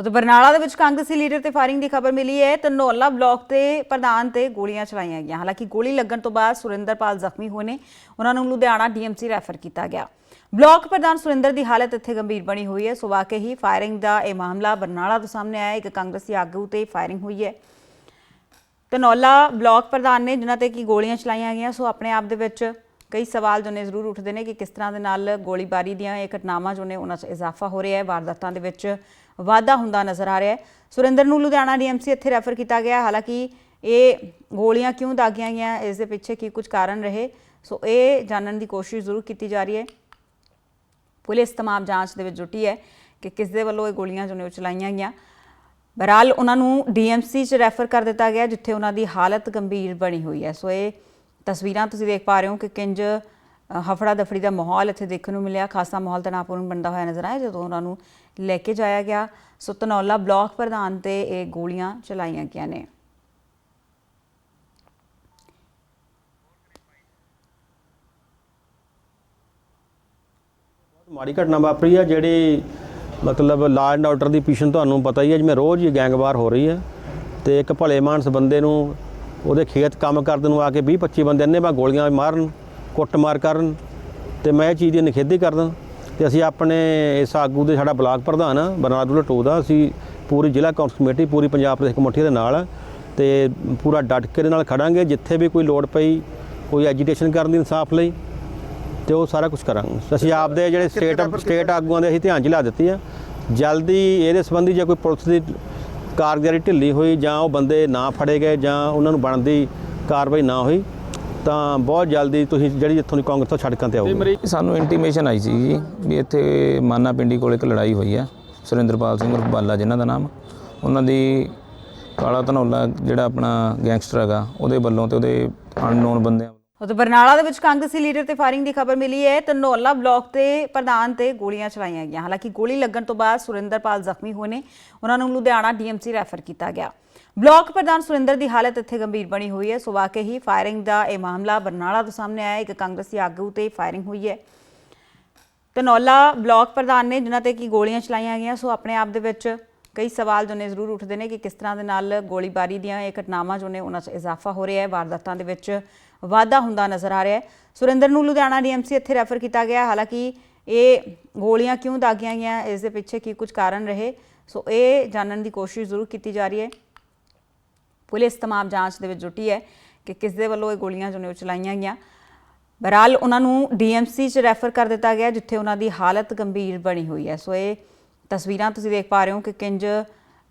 ਉਦੋਂ ਬਰਨਾਲਾ ਦੇ ਵਿੱਚ ਕਾਂਗਰਸੀ ਲੀਡਰ ਤੇ ਫਾਇਰਿੰਗ ਦੀ ਖਬਰ ਮਿਲੀ ਹੈ। ਧਨੌਲਾ ਬਲਾਕ ਦੇ ਪ੍ਰਧਾਨ ਤੇ ਗੋਲੀਆਂ ਚਲਾਈਆਂ ਗਈਆਂ। ਹਾਲਾਂਕਿ ਗੋਲੀ ਲੱਗਣ ਤੋਂ ਬਾਅਦ ਸੁਰਿੰਦਰਪਾਲ ਜ਼ਖਮੀ ਹੋਏ ਨੇ। ਉਹਨਾਂ ਨੂੰ ਲੁਧਿਆਣਾ ਡੀਐਮਸੀ ਰੈਫਰ ਕੀਤਾ ਗਿਆ। ਬਲਾਕ ਪ੍ਰਧਾਨ ਸੁਰਿੰਦਰ ਦੀ ਹਾਲਤ ਇੱਥੇ ਗੰਭੀਰ ਬਣੀ ਹੋਈ ਹੈ। ਸੋ ਕੇ ਹੀ ਫਾਇਰਿੰਗ ਦਾ ਇਹ ਮਾਮਲਾ ਬਰਨਾਲਾ ਤੋਂ ਸਾਹਮਣੇ ਆਇਆ। ਇੱਕ ਕਾਂਗਰਸੀ ਆਗੂ ਤੇ ਫਾਇਰਿੰਗ ਹੋਈ ਹੈ। ਧਨੌਲਾ ਬਲਾਕ ਪ੍ਰਧਾਨ ਨੇ ਜਿਨ੍ਹਾਂ ਤੇ ਕੀ ਗੋਲੀਆਂ ਚਲਾਈਆਂ ਗਈਆਂ, ਸੋ ਆਪਣੇ ਆਪ ਦੇ ਵਿੱਚ ਕਈ ਸਵਾਲ ਜੋ ਨੇ ਜ਼ਰੂਰ ਉੱਠਦੇ ਨੇ ਕਿ ਕਿਸ ਤਰ੍ਹਾਂ ਦੇ ਨਾਲ ਗੋਲੀਬਾਰੀ ਦੀਆਂ ਇਹ ਘਟਨਾਵਾਂ ਜੋ ਨੇ ਉਹਨਾਂ 'ਚ ਇਜ਼ਾਫਾ ਹੋ ਰਿਹਾ ਹੈ, ਵਾਰਦਾਤਾਂ ਦੇ ਵਿੱਚ ਵਾਧਾ ਹੁੰਦਾ ਨਜ਼ਰ ਆ ਰਿਹਾ ਹੈ। ਸੁਰਿੰਦਰ ਨੂੰ ਲੁਧਿਆਣਾ ਡੀਐਮਸੀ ਇੱਥੇ ਰੈਫਰ ਕੀਤਾ ਗਿਆ, ਹਾਲਾਂਕਿ ਇਹ ਗੋਲੀਆਂ ਕਿਉਂ ਦਾਗੀਆਂ ਗਈਆਂ, ਇਸ ਦੇ ਪਿੱਛੇ ਕੀ ਕੁਝ ਕਾਰਨ ਰਹੇ? ਸੋ ਇਹ ਜਾਣਨ ਦੀ ਕੋਸ਼ਿਸ਼ ਜ਼ਰੂਰ ਕੀਤੀ ਜਾ ਰਹੀ ਹੈ। ਪੁਲਿਸ ਤਮਾਮ ਜਾਂਚ ਦੇ ਵਿੱਚ ਜੁਟੀ ਹੈ ਕਿ ਕਿਸ ਦੇ ਵੱਲੋਂ ਇਹ ਗੋਲੀਆਂ ਜੋ ਨੇ ਉਹ ਚਲਾਈਆਂ ਗਈਆਂ। ਬਹਰਾਲ ਉਹਨਾਂ ਨੂੰ ਡੀਐਮਸੀ 'ਚ ਰੈਫਰ ਕਰ ਦਿੱਤਾ ਗਿਆ, ਜਿੱਥੇ ਉਹਨਾਂ ਦੀ ਹਾਲਤ ਗੰਭੀਰ ਬਣੀ ਹੋਈ ਹੈ। ਸੋ ਇਹ ਤਸਵੀਰਾਂ ਤੁਸੀਂ ਦੇਖ ਪਾ ਰਹੇ ਹੋ ਕਿ ਕਿੰਜ ਹਫੜਾ ਦਫੜੀ ਦਾ ਮਾਹੌਲ ਇੱਥੇ ਦੇਖਣ ਨੂੰ ਮਿਲਿਆ। ਖਾਸਾ ਮਾਹੌਲ ਤਣਾਅਪੂਰਨ ਬਣਦਾ ਹੋਇਆ ਨਜ਼ਰ ਆਇਆ ਜਦੋਂ ਉਹਨਾਂ ਨੂੰ ਲੈ ਕੇ ਜਾਇਆ ਗਿਆ। ਸੋ ਧਨੌਲਾ ਬਲਾਕ ਪ੍ਰਧਾਨ ਤੇ ਇਹ ਗੋਲੀਆਂ ਚਲਾਈਆਂ ਗਈਆਂ ਨੇ। ਮਾੜੀ ਘਟਨਾ ਵਾਪਰੀ ਆ, ਜਿਹੜੀ ਮਤਲਬ ਲਾ ਐਂਡ ਆਰਡਰ ਦੀ ਪੀਸ਼ਨ ਤੁਹਾਨੂੰ ਪਤਾ ਹੀ ਹੈ ਜਿਵੇਂ ਰੋਜ਼ ਹੀ ਗੈਂਗਵਾਰ ਹੋ ਰਹੀ ਹੈ ਤੇ ਇੱਕ ਭਲੇ ਮਾਨਸ ਬੰਦੇ ਨੂੰ ਉਹਦੇ ਖੇਤ ਕੰਮ ਕਰਦੇ ਨੂੰ ਆ ਕੇ 20 25 ਬੰਦੇ ਇੰਨੇ ਬਾ ਗੋਲੀਆਂ ਮਾਰਨ ਕੁੱਟਮਾਰ ਕਰਨ ਤੇ ਮੈਂ ਇਹ ਚੀਜ਼ ਦੀ ਨਿਖੇਧੀ ਕਰਦਾ ਤੇ ਅਸੀਂ ਆਪਣੇ ਇਸ ਆਗੂ ਦੇ ਸਾਡਾ ਬਲਾਕ ਪ੍ਰਧਾਨ ਆ ਬਰਨਾਲਾ ਜ਼ਿਲ੍ਹਾ ਟੂ ਦਾ ਅਸੀਂ ਪੂਰੀ ਜ਼ਿਲ੍ਹਾ ਕਾਂਗਰਸ ਕਮੇਟੀ ਪੂਰੀ ਪੰਜਾਬ ਪ੍ਰਦੇਸ਼ ਕਮੇਟੀ ਦੇ ਨਾਲ ਤੇ ਪੂਰਾ ਡਟ ਕੇ ਦੇ ਨਾਲ ਖੜਾਂਗੇ ਜਿੱਥੇ ਵੀ ਕੋਈ ਲੋੜ ਪਈ ਕੋਈ ਐਜੀਟੇਸ਼ਨ ਕਰਨ ਦੀ ਇਨਸਾਫ ਲਈ ਤੇ ਉਹ ਸਾਰਾ ਕੁਝ ਕਰਾਂਗੇ। ਅਸੀਂ ਆਪਦੇ ਜਿਹੜੇ ਸਟੇਟ ਸਟੇਟ ਆਗੂਆਂ ਦੇ ਅਸੀਂ ਧਿਆਨ 'ਚ ਲਿਆ ਦਿੱਤੀ ਆ। ਜਲਦੀ ਇਹਦੇ ਸੰਬੰਧੀ ਜੇ ਕੋਈ ਪੁਲਿਸ ਦੀ ਕਾਰਗੁਜ਼ਾਰੀ ਢਿੱਲੀ ਹੋਈ ਜਾਂ ਉਹ ਬੰਦੇ ਨਾ ਫੜੇ ਗਏ ਜਾਂ ਉਹਨਾਂ ਨੂੰ ਬਣਦੀ ਕਾਰਵਾਈ ਨਾ ਹੋਈ, ਤਾਂ ਬਹੁਤ ਜਲਦੀ ਤੁਸੀਂ ਜਿਹੜੀ ਇੱਥੋਂ ਦੀ ਕਾਂਗਰਸ ਤੋਂ ਸੜਕਾਂ ਤੇ ਆਓਗੇ। ਸਾਨੂੰ ਇੰਟੀਮੇਸ਼ਨ ਆਈ ਸੀ ਜੀ ਵੀ ਇੱਥੇ ਮਾਨਾ ਪਿੰਡੀ ਕੋਲ ਇੱਕ ਲੜਾਈ ਹੋਈ ਹੈ, ਸੁਰਿੰਦਰਪਾਲ ਸਿੰਘ ਉਰਫ ਬਾਲਾ ਜਿਨ੍ਹਾਂ ਦਾ ਨਾਮ। ਉਹਨਾਂ ਦੀ ਕਾਲਾ ਧਨੌਲਾ ਜਿਹੜਾ ਆਪਣਾ ਗੈਂਗਸਟਰ ਹੈਗਾ, ਉਹਦੇ ਵੱਲੋਂ ਤੇ ਉਹਦੇ ਅਨਨੋਨ ਬੰਦਿਆਂ ਉਧਰ ਬਰਨਾਲਾ ਦੇ ਵਿੱਚ ਕਾਂਗਰਸੀ ਲੀਡਰ ਤੇ ਫਾਇਰਿੰਗ ਦੀ ਖਬਰ ਮਿਲੀ ਹੈ। ਧਨੌਲਾ ਬਲਾਕ ਤੇ ਪ੍ਰਧਾਨ ਤੇ ਗੋਲੀਆਂ ਚਲਾਈਆਂ ਗਈਆਂ। ਹਾਲਾਂਕਿ ਗੋਲੀ ਲੱਗਣ ਤੋਂ ਬਾਅਦ ਸੁਰਿੰਦਰਪਾਲ ਜ਼ਖਮੀ ਹੋਏ ਨੇ। ਉਹਨਾਂ ਨੂੰ ਲੁਧਿਆਣਾ ਡੀਐਮਸੀ ਰੈਫਰ ਕੀਤਾ ਗਿਆ। ਬਲਾਕ ਪ੍ਰਧਾਨ ਸੁਰਿੰਦਰ ਦੀ ਹਾਲਤ ਇੱਥੇ ਗੰਭੀਰ ਬਣੀ ਹੋਈ ਹੈ। ਸੋ ਵਾਕਈ ਹੀ ਫਾਇਰਿੰਗ ਦਾ ਇਹ ਮਾਮਲਾ ਬਰਨਾਲਾ ਤੋਂ ਸਾਹਮਣੇ ਆਇਆ। ਇੱਕ ਕਾਂਗਰਸੀ ਆਗੂ ਤੇ ਫਾਇਰਿੰਗ ਹੋਈ ਹੈ। ਧਨੌਲਾ ਬਲਾਕ ਪ੍ਰਧਾਨ ਨੇ ਜਿਨ੍ਹਾਂ ਤੇ ਕੀ ਗੋਲੀਆਂ ਚਲਾਈਆਂ ਗਈਆਂ, ਸੋ ਆਪਣੇ ਆਪ ਦੇ ਵਿੱਚ ਕਈ ਸਵਾਲ ਜੋ ਨੇ ਜ਼ਰੂਰ ਉੱਠਦੇ ਨੇ ਕਿ ਕਿਸ ਤਰ੍ਹਾਂ ਦੇ ਨਾਲ ਗੋਲੀਬਾਰੀ ਦੀਆਂ ਇਹ ਘਟਨਾਵਾਂ ਜੋ ਨੇ ਉਹਨਾਂ 'ਚ ਇਜ਼ਾਫਾ ਹੋ ਰਿਹਾ ਹੈ, ਵਾਰਦਾਤਾਂ ਦੇ ਵਿੱਚ ਵਾਧਾ ਹੁੰਦਾ ਨਜ਼ਰ ਆ ਰਿਹਾ ਹੈ। ਸੁਰਿੰਦਰ ਨੂੰ ਲੁਧਿਆਣਾ ਡੀਐਮਸੀ ਇੱਥੇ ਰੈਫਰ ਕੀਤਾ ਗਿਆ, ਹਾਲਾਂਕਿ ਇਹ ਗੋਲੀਆਂ ਕਿਉਂ ਦਾਗੀਆਂ ਗਈਆਂ, ਇਸ ਦੇ ਪਿੱਛੇ ਕੀ ਕੁਝ ਕਾਰਨ ਰਹੇ? ਸੋ ਇਹ ਜਾਣਨ ਦੀ ਕੋਸ਼ਿਸ਼ ਜ਼ਰੂਰ ਕੀਤੀ ਜਾ ਰਹੀ ਹੈ। ਪੁਲਿਸ ਤਮਾਮ ਜਾਂਚ ਦੇ ਵਿੱਚ ਜੁਟੀ ਹੈ ਕਿ ਕਿਸ ਦੇ ਵੱਲੋਂ ਇਹ ਗੋਲੀਆਂ ਜੋ ਨੇ ਉਹ ਚਲਾਈਆਂ ਗਈਆਂ। ਬਹਰਾਲ ਉਹਨਾਂ ਨੂੰ ਡੀਐਮਸੀ 'ਚ ਰੈਫਰ ਕਰ ਦਿੱਤਾ ਗਿਆ, ਜਿੱਥੇ ਉਹਨਾਂ ਦੀ ਹਾਲਤ ਗੰਭੀਰ ਬਣੀ ਹੋਈ ਹੈ। ਸੋ ਇਹ ਤਸਵੀਰਾਂ ਤੁਸੀਂ ਦੇਖ ਪਾ ਰਹੇ ਹੋ ਕਿ ਕਿੰਜ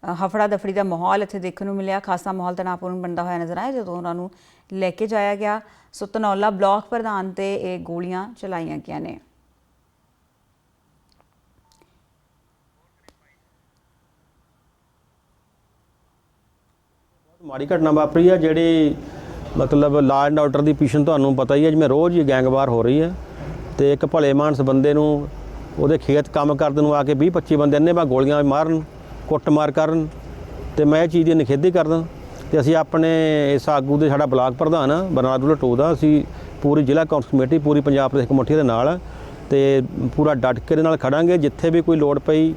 ਹਫੜਾ ਦਫੜੀ ਦਾ ਮਾਹੌਲ ਇੱਥੇ ਦੇਖਣ ਨੂੰ ਮਿਲਿਆ। ਖਾਸਾ ਮਾਹੌਲ ਤਣਾਅਪੂਰਨ ਬਣਦਾ ਹੋਇਆ ਨਜ਼ਰ ਆਇਆ ਜਦੋਂ ਉਹਨਾਂ ਨੂੰ ਲੈ ਕੇ ਜਾਇਆ ਗਿਆ। ਸੋ ਧਨੌਲਾ ਬਲਾਕ ਪ੍ਰਧਾਨ ਤੇ ਇਹ ਗੋਲੀਆਂ ਚਲਾਈਆਂ ਗਈਆਂ ਨੇ। ਮਾੜੀ ਘਟਨਾ ਵਾਪਰੀ ਆ ਜਿਹੜੀ ਮਤਲਬ ਲਾ ਐਂਡ ਆਰਡਰ ਦੀ ਪੀਸ਼ਨ ਤੁਹਾਨੂੰ ਪਤਾ ਹੀ ਹੈ ਜਿਵੇਂ ਰੋਜ਼ ਹੀ ਗੈਂਗਵਾਰ ਹੋ ਰਹੀ ਹੈ ਤੇ ਇੱਕ ਭਲੇ ਮਾਨਸ ਬੰਦੇ ਨੂੰ ਉਹਦੇ ਖੇਤ ਕੰਮ ਕਰਦੇ ਨੂੰ ਆ ਕੇ 20 25 ਬੰਦੇ ਇੰਨੇ ਬਾ ਗੋਲੀਆਂ ਮਾਰਨ ਕੁੱਟਮਾਰ ਕਰਨ ਤੇ ਮੈਂ ਇਹ ਚੀਜ਼ ਦੀ ਨਿਖੇਧੀ ਕਰਦਾ। ਤੇ ਅਸੀਂ ਆਪਣੇ ਇਸ ਆਗੂ ਦੇ ਸਾਡਾ ਬਲਾਕ ਪ੍ਰਧਾਨ ਆ ਬਰਨਾਲਾ ਜ਼ਿਲ੍ਹਾ ਟੂ ਦਾ ਅਸੀਂ ਪੂਰੀ ਜ਼ਿਲ੍ਹਾ ਕਾਂਗਰਸ ਕਮੇਟੀ ਪੂਰੀ ਪੰਜਾਬ ਪ੍ਰਦੇਸ਼ ਕਮੇਟੀ ਦੇ ਨਾਲ ਤੇ ਪੂਰਾ ਡਟ ਕੇ ਦੇ ਨਾਲ ਖੜਾਂਗੇ। ਜਿੱਥੇ ਵੀ ਕੋਈ ਲੋੜ ਪਈ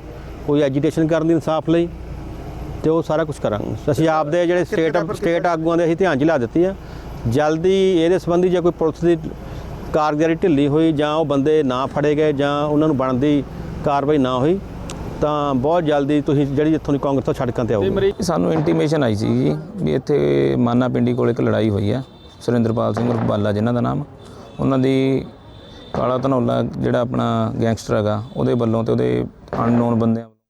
ਕੋਈ ਐਜੀਟੇਸ਼ਨ ਕਰਨ ਦੀ ਇਨਸਾਫ ਲਈ ਤੇ ਉਹ ਸਾਰਾ ਕੁਝ ਕਰਾਂਗੇ। ਅਸੀਂ ਆਪਦੇ ਜਿਹੜੇ ਸਟੇਟ ਸਟੇਟ ਆਗੂਆਂ ਦੇ ਅਸੀਂ ਧਿਆਨ ਲਿਆ ਦਿੱਤੀ ਆ। ਜਲਦੀ ਇਹਦੇ ਸੰਬੰਧੀ ਜੇ ਕੋਈ ਪੁਲਿਸ ਦੀ ਕਾਰਗੁਜ਼ਾਰੀ ਢਿੱਲੀ ਹੋਈ ਜਾਂ ਉਹ ਬੰਦੇ ਨਾ ਫੜੇ ਗਏ ਜਾਂ ਉਹਨਾਂ ਨੂੰ ਬਣਦੀ ਕਾਰਵਾਈ ਨਾ ਹੋਈ ਤਾਂ ਬਹੁਤ ਜਲਦੀ ਤੁਸੀਂ ਜਿਹੜੀ ਇੱਥੋਂ ਦੀ ਕਾਂਗਰਸ ਤੋਂ ਸੜਕਾਂ ਤੇ ਆਓਗੇ। ਸਾਨੂੰ ਇੰਟੀਮੇਸ਼ਨ ਆਈ ਸੀ ਜੀ ਵੀ ਇੱਥੇ ਮਾਨਾ ਪਿੰਡੀ ਕੋਲ ਇੱਕ ਲੜਾਈ ਹੋਈ ਹੈ ਸੁਰਿੰਦਰਪਾਲ ਸਿੰਘ ਬਾਲਾ ਜਿਨ੍ਹਾਂ ਦਾ ਨਾਮ। ਉਹਨਾਂ ਦੀ ਕਾਲਾ ਧਨੌਲਾ ਜਿਹੜਾ ਆਪਣਾ ਗੈਂਗਸਟਰ ਹੈਗਾ ਉਹਦੇ ਵੱਲੋਂ ਤੇ ਉਹਦੇ ਅਨਨੋਨ ਬੰਦਿਆਂ